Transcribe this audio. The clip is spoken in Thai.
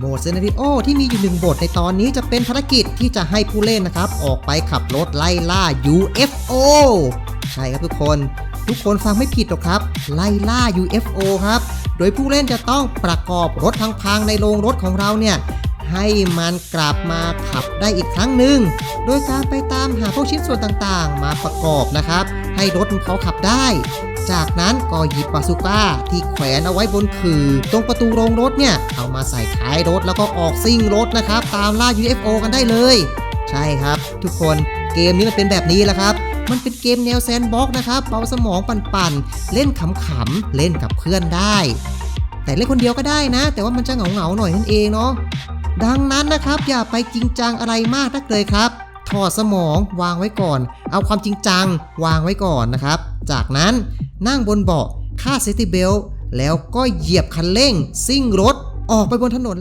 โหมดซีนาริโอที่มีอยู่หนึ่งบทในตอนนี้จะเป็นภารกิจที่จะให้ผู้เล่นนะครับ ออกไปขับรถไล่ล่า UFO ใช่ครับทุกคน ทุกคนฟังไม่ผิดหรอกครับ ไล่ล่า UFO ครับ โดยผู้เล่นจะต้องประกอบรถพังในโรงรถของเราเนี่ยให้มันกลับมาขับได้อีกครั้งหนึ่ง โดยการไปตามหาพวกชิ้นส่วนต่างๆ มาประกอบนะครับ ให้รถมันเขาขับได้ จากนั้นก็หยิบบาซูก้าที่แขวนเอาไว้บนคือตรงประตูโรงรถเนี่ย เอามาใส่ท้ายรถแล้วก็ออกซิ่งรถนะครับ ตามล่า UFO กันได้เลย ใช่ครับ ทุกคนเกมนี้มันเป็นแบบนี้แหละครับมันเป็นเกมแนวแซนบ็อกซ์นะครับเบาสมองปั่นๆ เล่นขำๆ เล่นกับเพื่อนได้ แต่เล่นคนเดียวก็ได้นะ แต่ว่ามันจะเหงาๆหน่อยนั่นเองเนาะดังนั้นนะครับ อย่าไปจริงจังอะไรมากนักเลยครับ ถอดสมองวางไว้ก่อน เอาความจริงจังวางไว้ก่อนนะครับ จากนั้น นั่งบนเบาะคาดเซติเบลแล้วก็เหยียบคันเร่งซิ่งรถออกไปบนถนน